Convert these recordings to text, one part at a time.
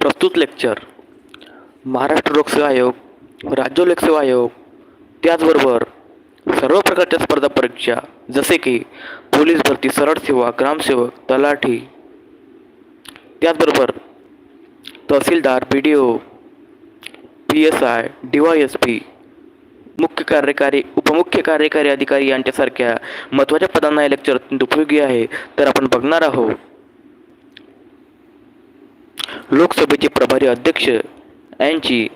प्रस्तुत लेक्चर. महाराष्ट्र लोकसेवा आयोग राज्य लोकसेवा आयोग त्याचबरोबर सर्व प्रकारच्या स्पर्धा परीक्षा जसे की पोलीस भरती सरळ सेवा ग्रामसेवक तलाठी. त्याचबरोबर तहसीलदार B D O P S I D Y S P मुख्य कार्यकारी उपमुख्य कार्यकारी अधिकारी यांच्यासारख्या महत्त्वाच्या पदांना हे लेक्चर अत्यंत उपयोगी आहे तर आपण बघणार आहोत. लोकसभेचे प्रभारी अध्यक्ष यांची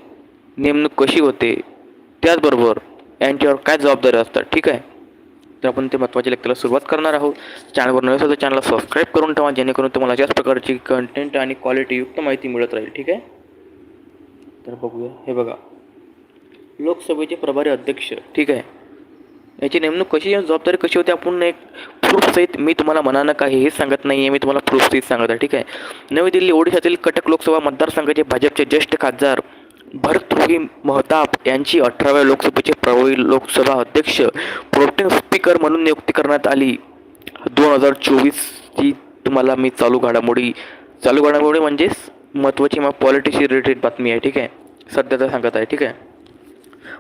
नेमणूक कशी होते त्याचबरोबर यांच्यावर काय जबाबदारी असतात ठीक आहे? तर आपण ते महत्त्वाच्या लेक्चरला सुरुवात करणार आहोत. चॅनलवर नवीन असेल तर चॅनलला सबस्क्राईब करून ठेवा जेणेकरून तुम्हाला अशाच प्रकारची कंटेंट आणि क्वालिटीयुक्त माहिती मिळत राहील ठीक आहे? तर बघूया. हे बघा. लोकसभेचे प्रभारी अध्यक्ष ठीक आहे? याची नेमणूक कशी जबाबदारी कशी होती? आपण एक प्रूफसहित मी तुम्हाला मनानं काही हे सांगत नाही आहे मी तुम्हाला प्रूफसहित सांगत आहे. ठीक आहे? नवी दिल्ली ओडिशातील कटक लोकसभा मतदारसंघाचे भाजपचे ज्येष्ठ खासदार भरतृही महताब यांची अठराव्या लोकसभेचे प्रभावी लोकसभा अध्यक्ष प्रोटीन स्पीकर म्हणून नियुक्ती करण्यात आली. दोन हजार चोवीसची तुम्हाला मी चालू घडामोडी चालू घडामोडी म्हणजेच महत्त्वाची मग पॉलिटिक्सशी रिलेटेड बातमी आहे. ठीक आहे? सध्याचा सांगत आहे. ठीक आहे?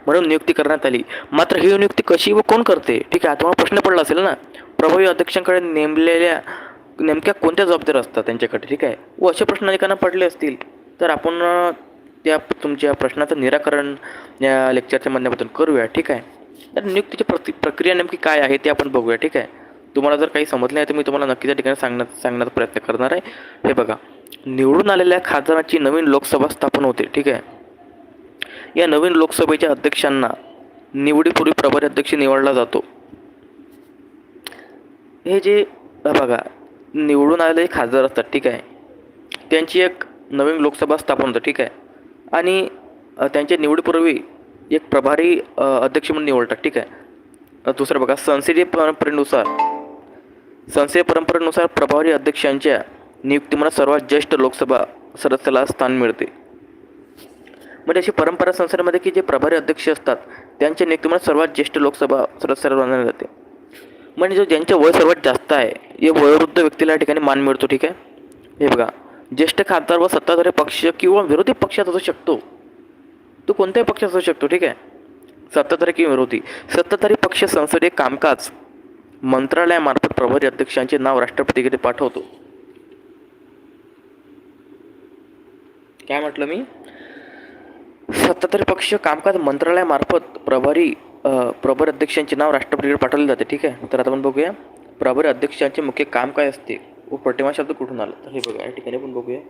म्हणून नियुक्ती करण्यात आली. मात्र ही नियुक्ती कशी व कोण करते? ठीक आहे? तुम्हाला प्रश्न पडला असेल ना? प्रभावी अध्यक्षांकडे नेमलेल्या नेमक्या कोणत्या जबाबदाऱ्या असतात त्यांच्याकडे? ठीक आहे? व असे प्रश्न अनेकांना पडले असतील तर आपण त्या तुमच्या प्रश्नाचं निराकरण या लेक्चरच्या माध्यमातून करूया ठीक आहे? तर नियुक्तीची प्रति प्रक्रिया नेमकी काय आहे ते आपण बघूया ठीक आहे? तुम्हाला जर काही समजलं नाही तर मी तुम्हाला नक्की त्या ठिकाणी सांगण्या सांगण्याचा प्रयत्न करणार आहे. हे बघा निवडून आलेल्या खासदाराची नवीन लोकसभा स्थापन होते ठीक आहे? या नवीन लोकसभेच्या अध्यक्षांना निवडीपूर्वी प्रभारी अध्यक्ष निवडला जातो. हे जे बघा निवडून आलेले खासदार असतात ठीक आहे. त्यांची एक नवीन लोकसभा स्थापन होतं ठीक आहे. आणि त्यांच्या निवडीपूर्वी एक प्रभारी अध्यक्ष म्हणून निवडतात ठीक आहे. दुसरं बघा संसदीय परंपरेनुसार संसदीय परंपरेनुसार प्रभारी अध्यक्षांच्या नियुक्तीमुळे सर्वात ज्येष्ठ लोकसभा सदस्याला स्थान मिळते. म्हणजे अशी परंपरा संसदेमध्ये की जे प्रभारी अध्यक्ष असतात त्यांच्या नियुक्तीमुळे सर्वात ज्येष्ठ लोकसभा सदस्याला बनवले जाते. म्हणजे जो ज्यांचं वय सर्वात जास्त आहे हे वयोवृद्ध व्यक्तीला या ठिकाणी मान मिळतो ठीक आहे? हे बघा ज्येष्ठ खासदार व सत्ताधारी पक्ष किंवा विरोधी पक्षात असू शकतो. तो कोणत्याही पक्षात असू शकतो ठीक आहे? सत्ताधारी किंवा विरोधी. सत्ताधारी पक्ष संसदीय कामकाज मंत्रालयामार्फत प्रभारी अध्यक्षांचे नाव राष्ट्रपतीकडे पाठवतो. काय म्हटलं मी? सत्ताधारी पक्ष कामकाज मंत्रालयामार्फत प्रभारी प्रभारी अध्यक्षांचे नाव राष्ट्रपतीकडे पाठवले जाते ठीक आहे? तर आता आपण बघूया. प्रभारी अध्यक्षांचे मुख्य काम काय असते. व प्रतिमा शब्द कुठून आला? तर हे बघा या ठिकाणी आपण बघूया.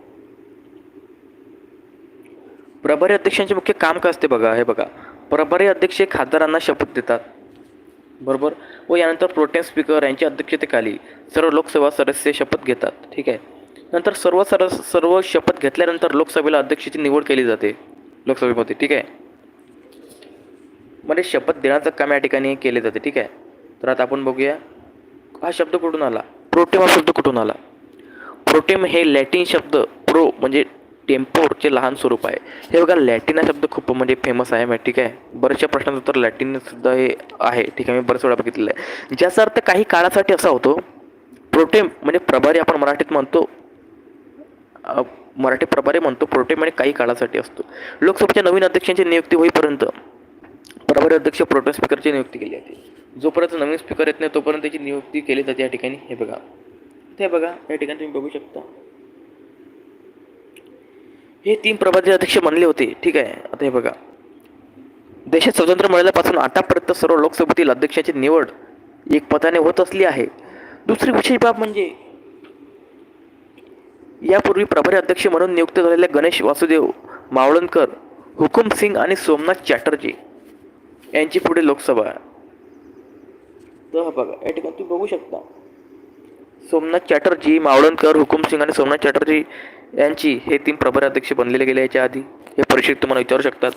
प्रभारी अध्यक्षांचे मुख्य काम काय असते बघा हे बघा. प्रभारी अध्यक्ष खासदारांना शपथ देतात. बरोबर? व यानंतर प्रोटेम स्पीकर यांच्या अध्यक्षतेखाली सर्व लोकसभा सदस्य शपथ घेतात ठीक आहे? नंतर सर्व सर सर्व शपथ घेतल्यानंतर लोकसभेला अध्यक्षाची निवड केली जाते. लोकसभेमध्ये ठीक आहे? म्हणजे शपथ देण्याचं काम या ठिकाणी केले जाते ठीक आहे? तर आता आपण बघूया हा शब्द कुठून आला? प्रोटेम हा शब्द कुठून आला? प्रोटेम हे लॅटिन शब्द प्रो म्हणजे टेम्पोरचे लहान स्वरूप आहे. हे बघा लॅटिन हा शब्द खूप म्हणजे फेमस आहे माहिती ठीक आहे बऱ्याचशा प्रश्नाचं उत्तर लॅटिन सुद्धा हे आहे ठीक आहे? मी बरेच वेळा बघितलेलं आहे. ज्याचा अर्थ काही काळासाठी असा होतो प्रोटेम म्हणजे प्रभारी आपण मराठीत म्हणतो मराठी प्रभारी म्हणतो प्रोटेम म्हणजे आणि काही काळासाठी असतो. लोकसभेच्या नवीन अध्यक्षांची नियुक्ती होईपर्यंत प्रभारी अध्यक्ष प्रोटेम स्पीकरची नियुक्ती केली जाते. जोपर्यंत नवीन स्पीकर येत नाही तोपर्यंत त्याची नियुक्ती केली जाते या ठिकाणी. हे बघा. ते बघा या ठिकाणी तुम्ही बघू शकता. हे तीन प्रभारी अध्यक्ष बनले होते. ठीक आहे. आता हे बघा. देशात स्वतंत्र मिळाल्यापासून आतापर्यंत सर्व लोकसभेतील अध्यक्षाची निवड एक पदाने होत असली आहे. दुसरी विशेष बाब म्हणजे यापूर्वी प्रभारी अध्यक्ष म्हणून नियुक्त झालेले गणेश वासुदेव मावळणकर हुकुम सिंग आणि सोमनाथ चॅटर्जी यांची पुढे लोकसभा. तर हा बघा या ठिकाणी तुम्ही बघू शकता. सोमनाथ चॅटर्जी मावळणकर हुकुम सिंग आणि सोमनाथ चॅटर्जी यांची हे तीन प्रभारी अध्यक्ष बनलेले गेले याच्या आधी. हे परीक्षेत तुम्हाला विचारू शकतात.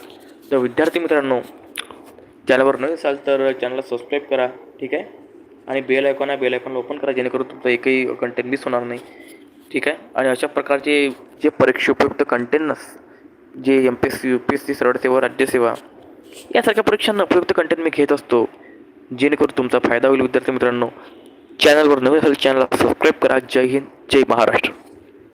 तर विद्यार्थी मित्रांनो चॅनलवर नवीन असाल तर चॅनलला सबस्क्राईब करा ठीक आहे? आणि बेल आयकॉन आहे बेल आयकॉनला ओपन करा जेणेकरून तुमचा एकही कंटेंट मिस होणार नाही. ठीक आहे? आणि अशा प्रकारचे जे परीक्षोपयुक्त कंटेंट जे M P S C U P S C सरळ सेवा राज्यसेवा यासारख्या परीक्षांना उपयुक्त कंटेंट मी घेत असतो. जेणेकरून तुमचा फायदा होईल विद्यार्थी मित्रांनो. चॅनलवर नवीन असेल चॅनलला सबस्क्राईब करा. जय हिंद जय महाराष्ट्र.